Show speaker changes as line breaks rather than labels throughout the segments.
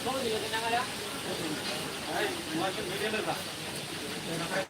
すいません。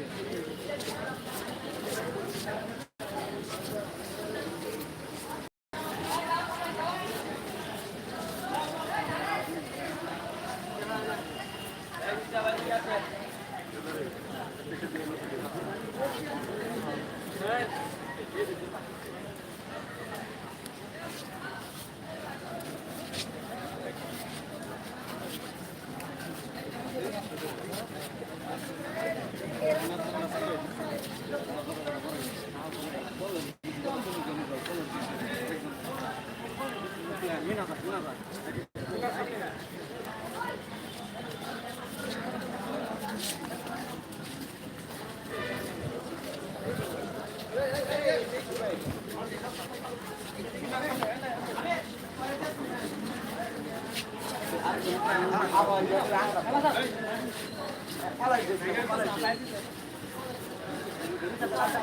Minapa, minapa.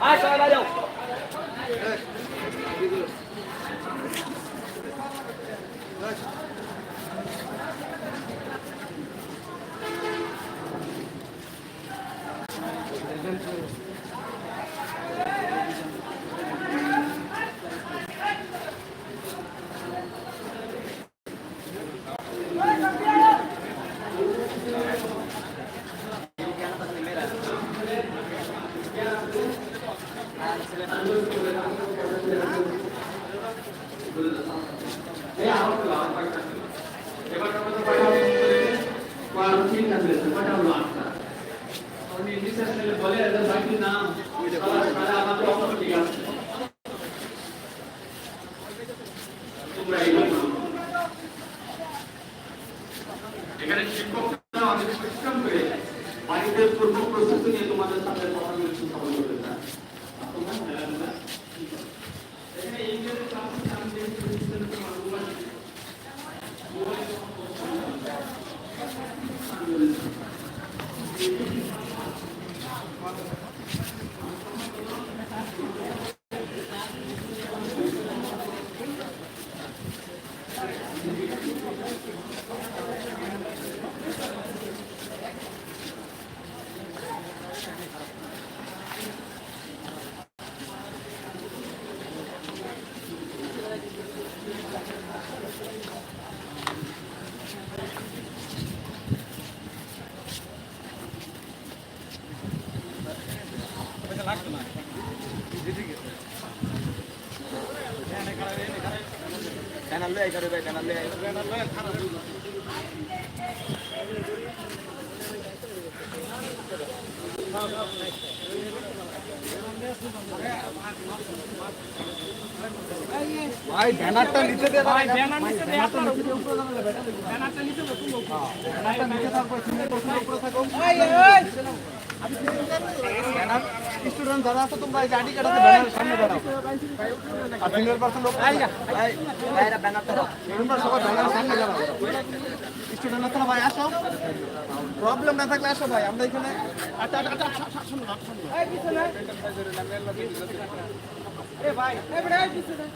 ওই বেটা ওই কয়জন ঢুকে ওই আয় সবাই বাইরে
এখানে শিক্ষকরা অনেক পরিশ্রম করে বাড়িদের পূর্ব প্রস্তুতি নিয়ে তোমাদের সাথে কথা বলে সফল করতে চায় এখানে ইংরেজি ক্লাসে আমি দেখছি প্রতিষ্ঠানের তোমার
ভাই ব্যানারটা নিচে দিয়ে
ভাই ব্যানার নিচে দে আপনার ব্যানারটা নিচে দে তুমি
ব্যানারটা নিচে থাকবে তুমি উপরে থাকো। ব্যানার স্টুডেন্ট যারা আছে তোমরা এই গাড়ি কাটাতে ব্যানারের সামনে দাঁড়াও। আর সিনিয়র পার্সন লোক তোমরা সবাই ব্যানারের সামনে দাঁড়াও। স্টুডেন্ট আছে ভাই? আসো। প্রবলেম না থাকলে আসো ভাই আমরা এখানে আচ্ছা আচ্ছা, আচ্ছা, শুনুন, শুনুন। এ ভাই এ বেটা, এই পিছনে।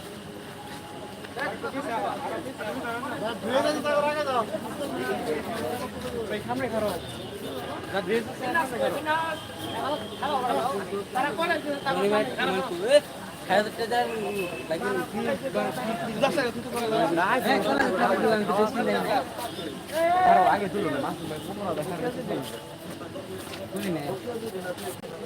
যাচ্ছে তারপর আগে যাও ভাই সামনে খারো যা ধুয়ে যাচ্ছে সামনে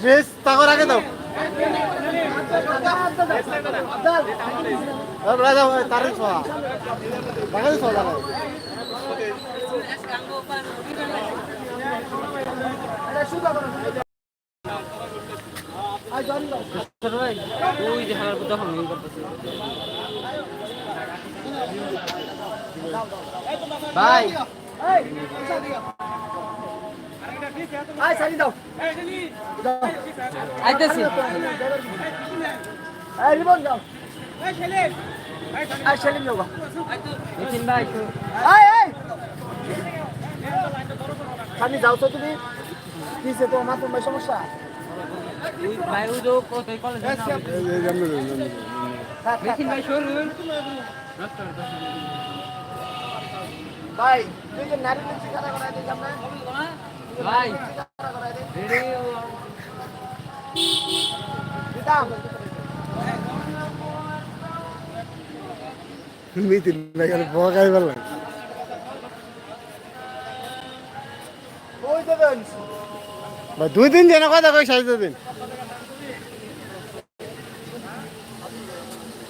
ড্রেস তাকর আগে দাও। তারে ছোয়া। লাগাই ছোয়া লাগাই ভাই
ভাই সারি দাও
আইতেছি
এই রিবন দাও এই সেলিম গা।
নিতিন ভাই
সামনে যাও তো তুমি কিসে তো আমার তোমার সমস্যা
ভাই ওই তো কোথায় কলেজ নিতিন ভাই শুনুন
ভাই তুই যে নারী করাই আমরা।
ভাই।
করাই দিই
মিতিন বললাম দিন যেন কথা কই সাইজ দিন।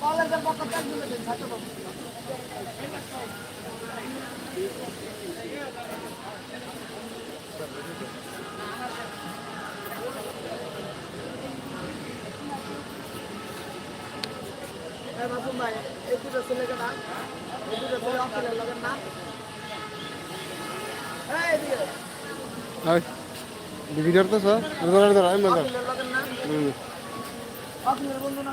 কলেজের পক্ষ থেকে। মাসুম ভাই, এই দুটো ছেলেকে ডাক। এই দুটো ছেলে অকিলের লগের নাম।
ভিডিওর তো স্যার ধরে ধরে আমি মজা
অকিলের বন্ধু না?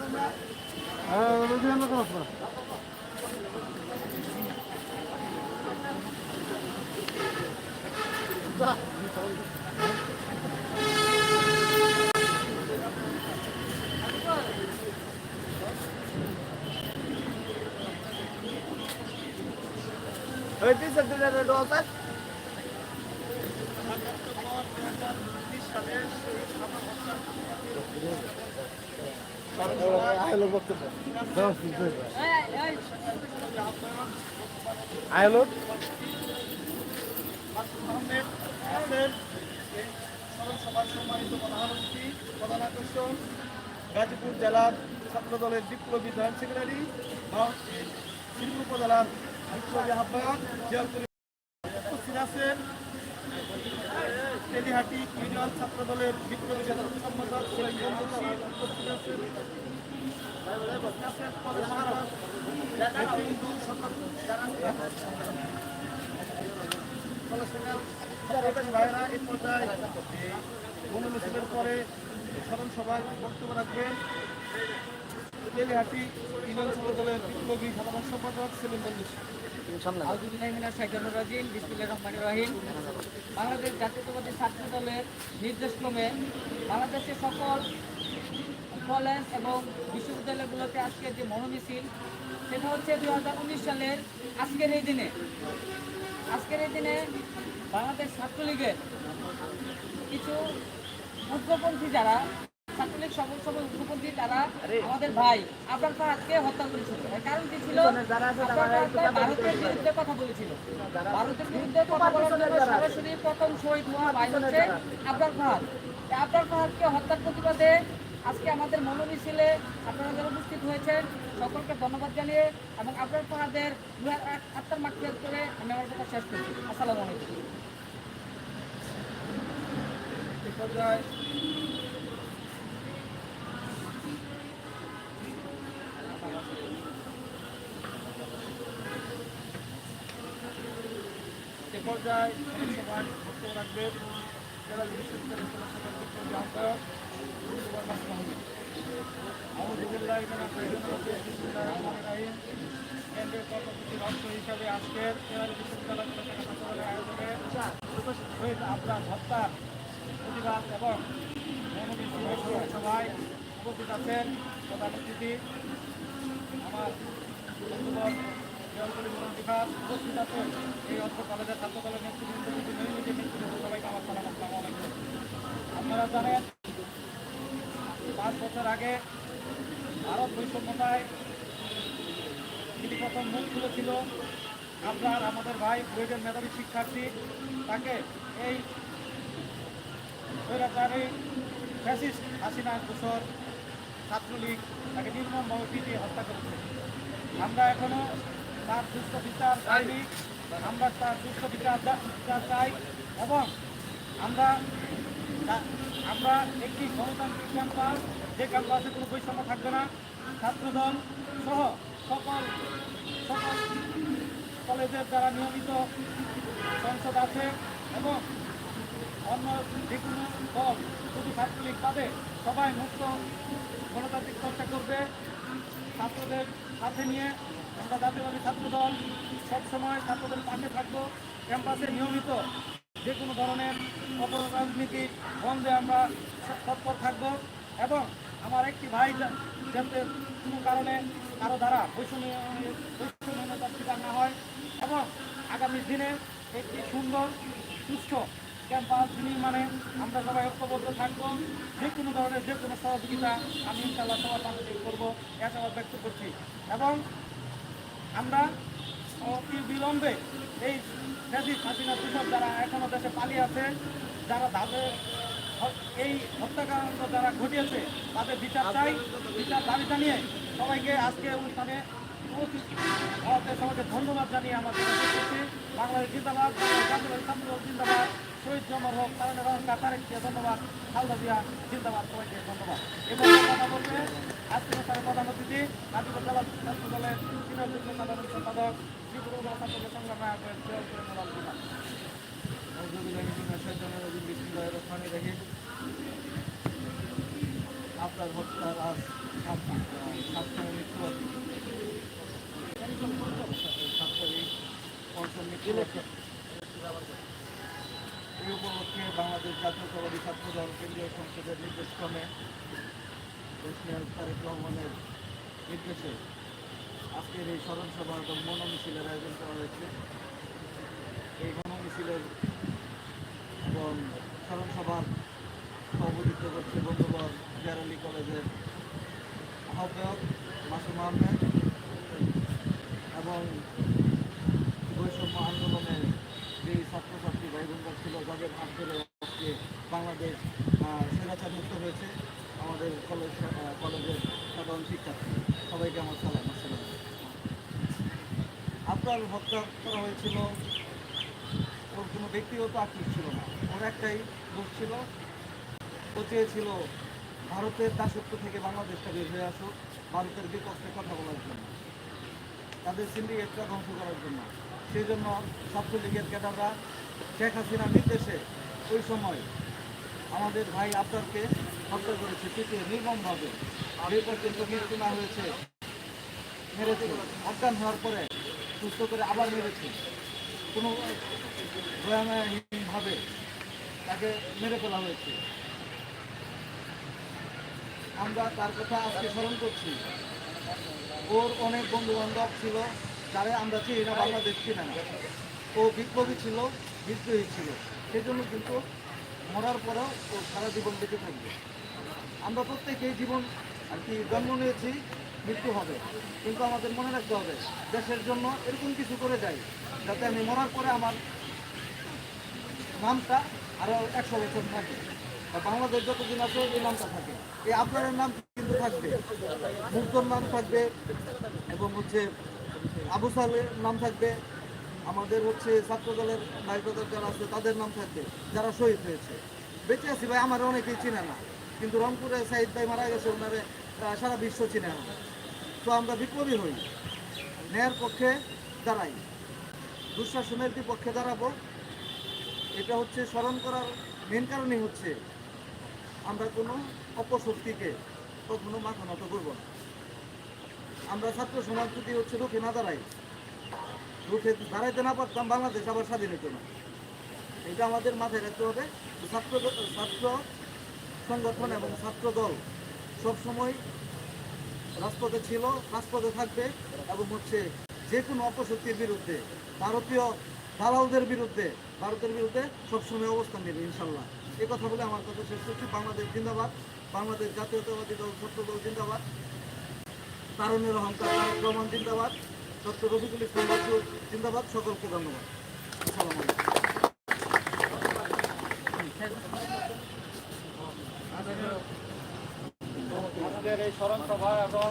গাজীপুর জেলার ছাত্র দলের বিপ্লবী জয়েন্ট সেক্রেটারি শিল্প উপজেলার আছেন। তেলিহাটি ইউনিয়ন ছাত্র দলের বিপ্লবী সম্পাদক স্মরণ সভায় বক্তব্য রাখবেন তেলিহাটি যুব দলের বিপ্লবী সাধারণ সম্পাদক সেলিম বন্দিশ
বাংলাদেশ জাতীয়তাবাদী ছাত্র দলের নির্দেশক্রমে বাংলাদেশের সকল কলেজ এবং বিশ্ববিদ্যালয়গুলোতে আজকে যে মনোমিছিল সেটা হচ্ছে দু হাজার উনিশ সালের আজকের এই দিনে। আজকের এই দিনে বাংলাদেশ ছাত্রলীগের কিছু উগ্রপন্থী যারা ছাত্রলীগ সকল সকল উগ্রপন্থী তারা আমাদের ভাই আবরার ফাহাদকে হত্যা করেছিল। কারণ কি ছিল? ভারতের বিরুদ্ধে কথা বলেছিল। ভারতের বিরুদ্ধে কথা বলার জন্য সরাসরি প্রথম শহীদ হওয়া ভাই হচ্ছে আবরার ফাহাদ। আবরার ফাহাদকে হত্যার প্রতিবাদে আজকে আমাদের মনোমিছিলে আপনারা যারা উপস্থিত হয়েছেন সকলকে ধন্যবাদ জানিয়ে এবং আবরার ফাহাদের আত্মার মাখিয়াত করে আমি আমার কথা শেষ করছি। আসসালামু আলাইকুম।
এ পর্যায়ে সভায় বক্তব্য রাখবেন জেলা বিশ্ববিদ্যালয় আহ্বায়ক। কেন্দ্রীয় কর্মসূচির অংশ হিসাবে আজকের জেলা বিশ্ববিদ্যালয় আয়োজনে শহীদ আবরার হত্যার প্রতিবাদ এবং সভায় উপস্থিত আছেন প্রধান অতিথি। আমার এই অর্থ কলেজের ছাত্র সবাইকে আমার সালাম আসসালামু আলাইকুম আপনারা পাঁচ বছর আগে ভারত বৈষম্যতায় যিনি প্রথম মুখ খুলেছিল আপনার আমাদের ভাই বুয়েটের মেধাবী শিক্ষার্থী তাকে এই স্বৈরাচারী ফ্যাসিস্ট হাসিনা ঘোষর ছাত্রলীগ তাকে নির্মমভাবে পিটিয়ে হত্যা করেছে আমরা এখনও তার সুস্থ বিচার চাইনি। আমরা তার সুস্থ বিচার বিচার চাই এবং আমরা আমরা একটি গণতান্ত্রিক ক্যাম্পাস, যে ক্যাম্পাসে কোনো বৈষম্য থাকবে না। ছাত্রদল সহ সকল সকল কলেজের যারা নিয়মিত সংসদ আছে এবং অন্য যে কোনো দল, শুধু ছাত্রলীগ বাদে সবাই মুক্ত গণতান্ত্রিক চর্চা করবে। ছাত্রদের সাথে নিয়ে আমরা জাতীয়বাদী ছাত্র দল সবসময় ছাত্রদের পাশে থাকব, ক্যাম্পাসে নিয়মিত যে কোনো ধরনের অপরাজনীতি বন্ধে আমরা তৎপর থাকব এবং আমার একটি ভাই যাতে কোনো কারণে কারও দ্বারা বৈষম্য বৈষম্যতার শিকার না হয় এবং আগামী দিনে একটি সুন্দর সুস্থ ক্যাম্পাস নির্মাণে আমরা সবাই ঐক্যবদ্ধ থাকব। যে কোনো ধরনের যে কোনো সহযোগিতা আমি ইনশাল্লাহ সবার পাশে করব, এ আশাবাদ ব্যক্ত করছি। এবং আমরা অতি বিলম্বে এই ফ্যাসিস হাসিনা কৃষক যারা এখনও দেশে পালিয়ে আছে, যারা তাদের এই হত্যাকাণ্ড যারা ঘটিয়েছে, তাদের বিচার চাই। বিচার দাবি জানিয়ে সবাইকে আজকে অনুষ্ঠানে সবাইকে ধন্যবাদ জানিয়ে আমাদের বাংলাদেশ জিন্দাবাদ বাংলাদেশ জিন্দাবাদ। শহীদ জমর হোক কারণ রহমান কাতারেক ধন্যবাদ খালদা জিয়া জিন্দাবাদ সবাইকে ধন্যবাদ এবং কথা বলতে আজকে স্যারের প্রধান অতিথি গাজীপুর জেলা ছাত্র দলের সাধারণ সম্পাদক ত্রিপুরা জেলা ছাত্র দল সংগ্রাম আয়োজক জয় করে মোলাল বিভাগ আপনার হত্যার আজ পঞ্চম মৃত্যুবাদী উপলক্ষে বাংলাদেশ জাতীয়তাবাদী ছাত্র দল কেন্দ্রীয় সংসদের নির্দেশক্রমে তারেক রহমানের নির্দেশে আজকের এই স্মরণ সভা এবং মনোমিছিলের আয়োজন করা হয়েছে। এই মনোমিছিলের এবং স্মরণ সভার সভাপতিত্ব করছে বন্ধুবর জেরালি কলেজের আহ্বায়ক মাসুম আহমেদ এবং বৈষম্য আন্দোলনে যে ছাত্রছাত্রী ভাই হাত ধরে আজকে বাংলাদেশ স্বৈরাচার মুক্ত হয়েছে। আমাদের কলেজ কলেজের সাধারণ শিক্ষার্থী। সবাইকে আমার সালাম, আসসালাম আপনার হত্যা করা হয়েছিল। ওর কোনো ব্যক্তিগত আক্রোশ ছিল না। ওর একটাই দোষ ছিল। ও চেয়েছিল ভারতের দাসত্ব থেকে বাংলাদেশটা বের হয়ে আসুক, ভারতের বিপক্ষে কথা বলার জন্য।
তাদের সিন্ডিকেটটা ধ্বংস করার জন্য। সেই জন্য ছাত্রলীগের ক্যাডাররা শেখ হাসিনার নির্দেশে ওই সময় আমাদের ভাই আবদারকে হত্যা করেছে পিটিয়ে নির্মমভাবে। আর যে পর্যন্ত মৃত্যু না হয়েছে, মেরেছে। অজ্ঞান হওয়ার পরে সুস্থ করে আবার মেরেছে। কোনো দয়াময়হীনভাবে তাকে মেরে ফেলা হয়েছে। আমরা তার কথা আজকে স্মরণ করছি। ওর অনেক বন্ধু বান্ধব ছিল, যারা আমরা চিনি না, বাংলাদেশ চিনি না। ও বিপ্লবী ছিল বিদ্রোহী সেই জন্য কিন্তু মরার পরেও ও সারা জীবন বেঁচে থাকবে। আমরা প্রত্যেকেই জীবন আর কি জন্ম নিয়েছি, মৃত্যু হবে। কিন্তু আমাদের মনে রাখতে হবে, দেশের জন্য এরকম কিছু করে যাই, যাতে আমি মরার পরে আমার নামটা আরও একশো বছর থাকে। বাংলাদেশ যতদিন আছে, এই নামটা থাকে। এই আপনারের নাম কিন্তু থাকবে। মুগ্ধর নাম থাকবে এবং হচ্ছে আবু সালের নাম থাকবে। আমাদের হচ্ছে ছাত্র দলের ব্রাদার যারা আছে, তাদের নাম থাকবে, যারা শহীদ হয়েছে। বেঁচে আছি ভাই, আমার অনেকেই চিনে না। কিন্তু রংপুরে সাইদ ভাই মারা গেছে, ওনারে সারা বিশ্ব চিনে না। তো আমরা বিপ্লবী হই। ন্যায়ের পক্ষে দাঁড়াই। দুঃশাসনের বিপক্ষে দাঁড়াবো। এটা হচ্ছে স্মরণ করার মেন কারণই হচ্ছে আমরা কোনো অপশক্তিকে কখনো মাথা নত করব না। আমরা ছাত্র সমাজ যদি হচ্ছে রুখে না দাঁড়াই রুখে দাঁড়াইতে না পারতাম, বাংলাদেশ আবার স্বাধীন হতো না। এটা আমাদের মাথায় রাখতে হবে ছাত্র ছাত্র সংগঠন এবং ছাত্র দল সবসময় রাজপথে ছিল, রাজপথে থাকবে এবং হচ্ছে যে কোনো অপশক্তির বিরুদ্ধে, ভারতীয় দালালদের বিরুদ্ধে, ভারতের বিরুদ্ধে সবসময় অবস্থান নেবে, ইনশাল্লাহ। এ কথা বলে আমার কথা শেষ করছি। বাংলাদেশ জিন্দাবাদ। বাংলাদেশ জাতীয়তাবাদী দল, ছাত্র দল জিন্দাবাদ। তারুণের অহংকার জিন্দাবাদ। ডক্টর রফিকুল ইসলাম বাসু জিন্দাবাদ সকলকে ধন্যবাদ। আসসালামু
আমাদের এই স্মরণ সভা এবং